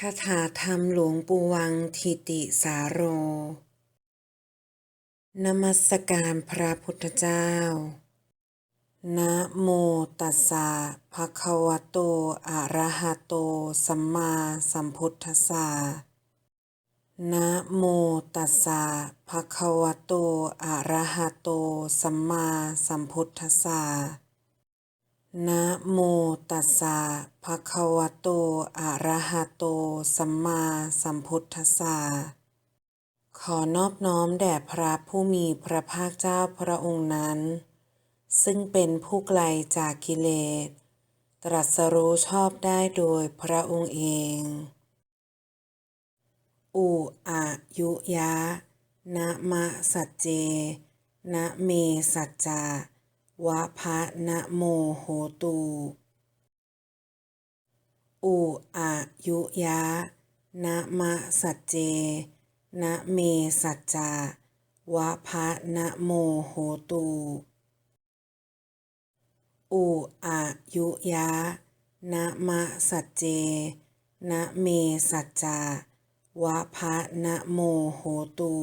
คาถาธรรมหลวงปู่วังทิติสาโร นมัสการพระพุทธเจ้า นะโมตัสสะภะคะวะโต อะระหะโต สัมมาสัมพุทธัสสะ นะโมตัสสะภะคะวะโต อะระหะโต สัมมาสัมพุทธัสสะ นะโมตัสสะภะคะวะโต อะระหะโต สัมมาสัมพุทธัสสะ ขอนอบน้อมแด่พระผู้มีพระภาคเจ้าพระองค์นั้น ซึ่งเป็นผู้ไกลจากกิเลส ตรัสรู้ชอบได้โดยพระองค์เอง อุอายุยะ นะมะสัจเจ นะเมสัจจา วะพะนะโมโหตุอุอายุยะนะมะสัจเจ นะเมสัจจาวะพะนะโมโหตุอุอายุยะนะมะสัจเจ นะเมสัจจาวะพะนะโมโหตุ